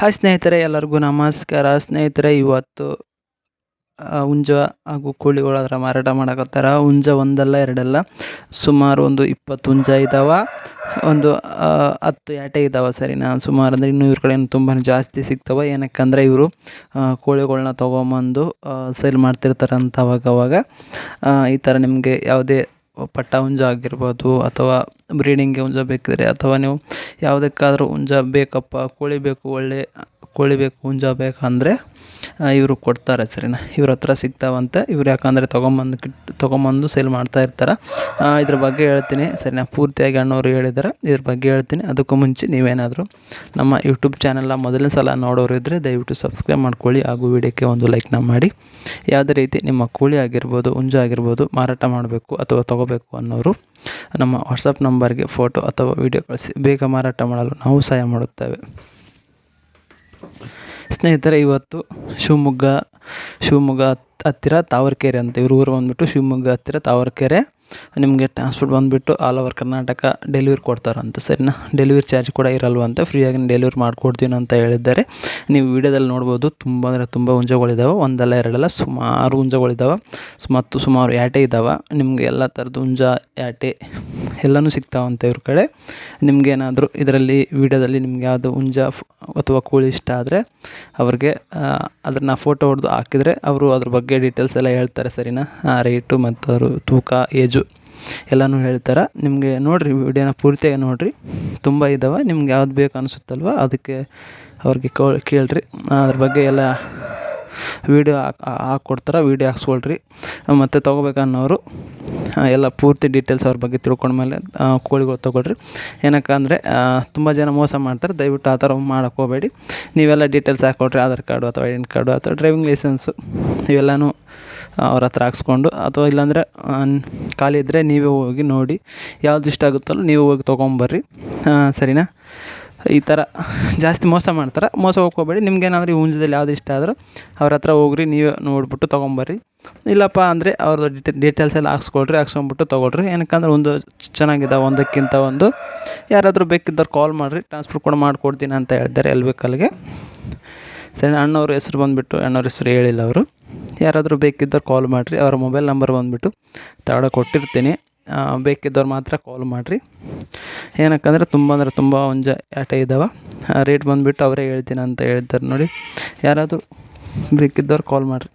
Hi ಸ್ನೇಹಿತರೆ, ಎಲ್ಲರಿಗೂ ನಮಸ್ಕಾರ. ಸ್ನೇಹಿತರೆ, ಇವತ್ತು ಹುಂಜ ಹಾಗೂ ಕೋಳಿಗಳು ಅದರ ಮಾರಾಟ ಮಾಡಕತ್ತಾರ. ಹುಂಜ ಒಂದಲ್ಲ, ಎರಡಲ್ಲ. ಸುಮಾರು ಒಂದು ಇಪ್ಪತ್ತು ಹುಂಜ ಇದ್ದಾವೆ ಒಂದು ಹತ್ತು ಯಾಟೆ ಇದ್ದಾವೆ ನಾನು ಸುಮಾರು ಅಂದರೆ ಇನ್ನೂ ಇವ್ರ ಕಡೆ ತುಂಬಾ ಜಾಸ್ತಿ ಸಿಗ್ತವೆ. ಏನಕ್ಕಂದರೆ ಇವರು ಕೋಳಿಗಳನ್ನ ತೊಗೊಂಬಂದು ಸೇಲ್ ಮಾಡ್ತಿರ್ತಾರಂತ ಅವಾಗ ಅವಾಗ ಈ ಥರ ನಿಮಗೆ ಯಾವುದೇ ಪಟ್ಟ ಹುಂಜ ಆಗಿರ್ಬೋದು ಅಥವಾ ಬ್ರೀಡಿಂಗ್ಗೆ ಹುಂಜ ಬೇಕಿದ್ರೆ ಅಥವಾ ನೀವು ಯಾವುದಕ್ಕಾದ್ರೂ ಹುಂಜ ಬೇಕಪ್ಪ, ಕೋಳಿ ಬೇಕು, ಒಳ್ಳೆ ಕೋಳಿ ಬೇಕು ಹುಂಜ ಬೇಕಂದರೆ ಇವರು ಕೊಡ್ತಾರೆ ಸರಿನಾ? ಇವ್ರ ಹತ್ರ ಸಿಗ್ತಾವಂತೆ, ಇವ್ರು ಯಾಕಂದರೆ ತೊಗೊಂಬಂದು ಕಿಟ್, ತೊಗೊಂಬಂದು ಸೇಲ್ ಮಾಡ್ತಾ ಇರ್ತಾರೆ. ಇದ್ರ ಬಗ್ಗೆ ಹೇಳ್ತೀನಿ ಸರಿನಾ? ಪೂರ್ತಿಯಾಗಿ ಅಣ್ಣವರು ಹೇಳಿದ್ದಾರೆ ಇದ್ರ ಬಗ್ಗೆ ಹೇಳ್ತೀನಿ. ಅದಕ್ಕೂ ಮುಂಚೆ ನೀವೇನಾದರೂ ನಮ್ಮ ಯೂಟ್ಯೂಬ್ ಚಾನೆಲ್ನ ಮೊದಲನೇ ಸಲ ನೋಡೋರು ಇದ್ದರೆ ದಯವಿಟ್ಟು ಸಬ್ಸ್ಕ್ರೈಬ್ ಮಾಡ್ಕೊಳ್ಳಿ ಹಾಗೂ ವಿಡಿಯೋಕ್ಕೆ ಒಂದು ಲೈಕ್ನ ಮಾಡಿ. ಯಾವುದೇ ರೀತಿ ನಿಮ್ಮ ಕೋಳಿ ಆಗಿರ್ಬೋದು ಹುಂಜ ಆಗಿರ್ಬೋದು, ಮಾರಾಟ ಮಾಡಬೇಕು ಅಥವಾ ತೊಗೋಬೇಕು ಅನ್ನೋರು ನಮ್ಮ ವಾಟ್ಸಪ್ ನಂಬರ್ಗೆ ಫೋಟೋ ಅಥವಾ ವಿಡಿಯೋ ಕಳಿಸಿ. ಬೇಗ ಮಾರಾಟ ಮಾಡಲು ನಾವು ಸಹಾಯ ಮಾಡುತ್ತೇವೆ. ಸ್ನೇಹಿತರೆ, ಇವತ್ತು ಶಿವಮೊಗ್ಗ ಶಿವಮೊಗ್ಗ ಹತ್- ಹತ್ತಿರ ತಾವರಕೆರೆ ಅಂತ ಇವ್ರ ಊರು ಬಂದುಬಿಟ್ಟು ಶಿವಮೊಗ್ಗ ಹತ್ತಿರ ತಾವರಕೆರೆ. ನಿಮಗೆ ಟ್ರಾನ್ಸ್ಪೋರ್ಟ್ ಬಂದುಬಿಟ್ಟು ಆಲ್ ಓವರ್ ಕರ್ನಾಟಕ ಡೆಲಿವರಿ ಕೊಡ್ತಾರಂತೆ, ಸರಿನಾ? ಡೆಲಿವರಿ ಚಾರ್ಜ್ ಕೂಡ ಇರಲ್ವಂತೆ ಫ್ರೀಯಾಗಿ ಡೆಲಿವರಿ ಮಾಡ್ಕೊಡ್ತೀನಿ ಅಂತ ಹೇಳಿದ್ದಾರೆ. ನೀವು ವಿಡಿಯೋದಲ್ಲಿ ನೋಡ್ಬೋದು, ತುಂಬ ಅಂದರೆ ತುಂಬ ಹುಂಜಗಳಿದ್ದಾವೆ ಒಂದಲ್ಲ ಎರಡಲ್ಲ, ಸುಮಾರು ಹುಂಜಗಳಿದ್ದಾವೆ ಮತ್ತು ಸುಮಾರು ಯಾಟೆ ಇದ್ದಾವೆ ನಿಮಗೆ ಎಲ್ಲ ಥರದ ಹುಂಜ ಯಾಟೆ ಎಲ್ಲನೂ ಸಿಗ್ತಾವಂತೆ ಇವ್ರ ಕಡೆ. ನಿಮಗೇನಾದರೂ ಇದರಲ್ಲಿ ವಿಡಿಯೋದಲ್ಲಿ ನಿಮ್ಗೆ ಯಾವುದು ಹುಂಜ ಅಥವಾ ಕೋಳಿ ಇಷ್ಟ ಆದರೆ ಅವ್ರಿಗೆ ಅದನ್ನು ಫೋಟೋ ಹೊಡೆದು ಹಾಕಿದರೆ ಅವರು ಅದ್ರ ಬಗ್ಗೆ ಡೀಟೇಲ್ಸ್ ಎಲ್ಲ ಹೇಳ್ತಾರೆ ಸರಿನಾ? ರೇಟು ಮತ್ತು ಅವರು ತೂಕ ಏಜು ಎಲ್ಲನೂ ಹೇಳ್ತಾರೆ. ನಿಮಗೆ ನೋಡಿರಿ ವಿಡಿಯೋನ ಪೂರ್ತಿಯಾಗಿ ನೋಡಿರಿ. ತುಂಬ ಇದ್ದಾವೆ ನಿಮ್ಗೆ ಯಾವ್ದು ಬೇಕು ಅನಿಸುತ್ತಲ್ವ ಅದಕ್ಕೆ ಅವ್ರಿಗೆ ಕೋ, ಕೇಳಿರಿ. ಅದ್ರ ಬಗ್ಗೆ ಎಲ್ಲ ವೀಡಿಯೋ ಹಾಕ್ಕೊಡ್ತಾರೆ, ವೀಡಿಯೋ ಹಾಕ್ಸ್ಕೊಳ್ರಿ. ಮತ್ತು ತೊಗೋಬೇಕನ್ನೋರು. ಎಲ್ಲ ಪೂರ್ತಿ ಡೀಟೇಲ್ಸ್ ಅವ್ರ ಬಗ್ಗೆ ತಿಳ್ಕೊಂಡ್ಮೇಲೆ ಕೋಳಿಗಳು ತೊಗೊಳ್ರಿ. ಏನಕ್ಕಂದರೆ ತುಂಬ ಜನ ಮೋಸ ಮಾಡ್ತಾರೆ. ದಯವಿಟ್ಟು ಆ ಥರ ಮಾಡೋಕ್ಕೆ ಹೋಗಬೇಡಿ. ನೀವೆಲ್ಲ ಡೀಟೇಲ್ಸ್ ಹಾಕ್ಕೊಟ್ರಿ ಆಧಾರ್ ಕಾರ್ಡು ಅಥವಾ ಐಡೆಂಟಿ ಕಾರ್ಡು ಅಥವಾ ಡ್ರೈವಿಂಗ್ ಲೈಸೆನ್ಸು ಇವೆಲ್ಲನೂ ಅವ್ರ ಹತ್ರ ಹಾಕ್ಸ್ಕೊಂಡು, ಅಥವಾ ಇಲ್ಲಾಂದರೆ ಖಾಲಿ ಇದ್ದರೆ ನೀವೇ ಹೋಗಿ ನೋಡಿ. ಯಾವ್ದು ಇಷ್ಟ ಆಗುತ್ತಲ್ಲ ನೀವು ಹೋಗಿ ತೊಗೊಂಬರ್ರಿ. ಸರಿನಾ? ಈ ಥರ ಜಾಸ್ತಿ ಮೋಸ ಮಾಡ್ತಾರೆ. ಮೋಸ ಹೋಗ್ಕೋಬೇಡಿ ನಿಮ್ಗೇನಾದರೂ ಈ ಹುಂಜದಲ್ಲಿ ಯಾವ್ದು ಇಷ್ಟ ಆದರೂ ಅವ್ರ ಹತ್ರ ಹೋಗ್ರಿ. ನೀವೇ ನೋಡ್ಬಿಟ್ಟು ತೊಗೊಂಬರ್ರಿ. ಇಲ್ಲಪ್ಪ ಅಂದರೆ ಅವ್ರದ್ದು ಡಿಟೇ ಡೀಟೇಲ್ಸ್ ಎಲ್ಲ ಹಾಕ್ಸ್ಕೊಳ್ರಿ ಹಾಕ್ಸ್ಕೊಂಬಿಟ್ಟು ತೊಗೊಳ್ರಿ. ಏನಕ್ಕಂದ್ರೆ ಒಂದು ಚೆನ್ನಾಗಿದೆ, ಒಂದಕ್ಕಿಂತ ಒಂದು. ಯಾರಾದರೂ ಬೇಕಿದ್ದವ್ರು ಕಾಲ್ ಮಾಡಿರಿ ಟ್ರಾನ್ಸ್ಫರ್ ಕೂಡ ಮಾಡಿಕೊಡ್ತೀನಿ ಅಂತ ಹೇಳ್ತಾರೆ ಎಲ್ಲಿ ಬೇಕಲ್ಲಿಗೆ ಸರಿ, ಅಣ್ಣವ್ರ ಹೆಸ್ರು ಬಂದುಬಿಟ್ಟು, ಅಣ್ಣವ್ರ ಹೆಸ್ರು ಹೇಳಿಲ್ಲ ಅವರು. ಯಾರಾದರೂ ಬೇಕಿದ್ದವ್ರು ಕಾಲ್ ಮಾಡಿರಿ, ಅವರ ಮೊಬೈಲ್ ನಂಬರ್ ಬಂದುಬಿಟ್ಟು ತಡ ಕೊಟ್ಟಿರ್ತೀನಿ. ಬೇಕಿದ್ದವ್ರು ಮಾತ್ರ ಕಾಲ್ ಮಾಡಿರಿ. ಏನಕ್ಕಂದರೆ ತುಂಬ ಅಂದರೆ ತುಂಬ ಒಂಜ ಆಟ ಇದ್ದಾವೆ ರೇಟ್ ಬಂದುಬಿಟ್ಟು ಅವರೇ ಹೇಳ್ತೀನಿ ಅಂತ ಹೇಳ್ತಾರೆ ನೋಡಿ. ಯಾರಾದರೂ ಬೇಕಿದ್ದವ್ರು ಕಾಲ್ ಮಾಡಿರಿ.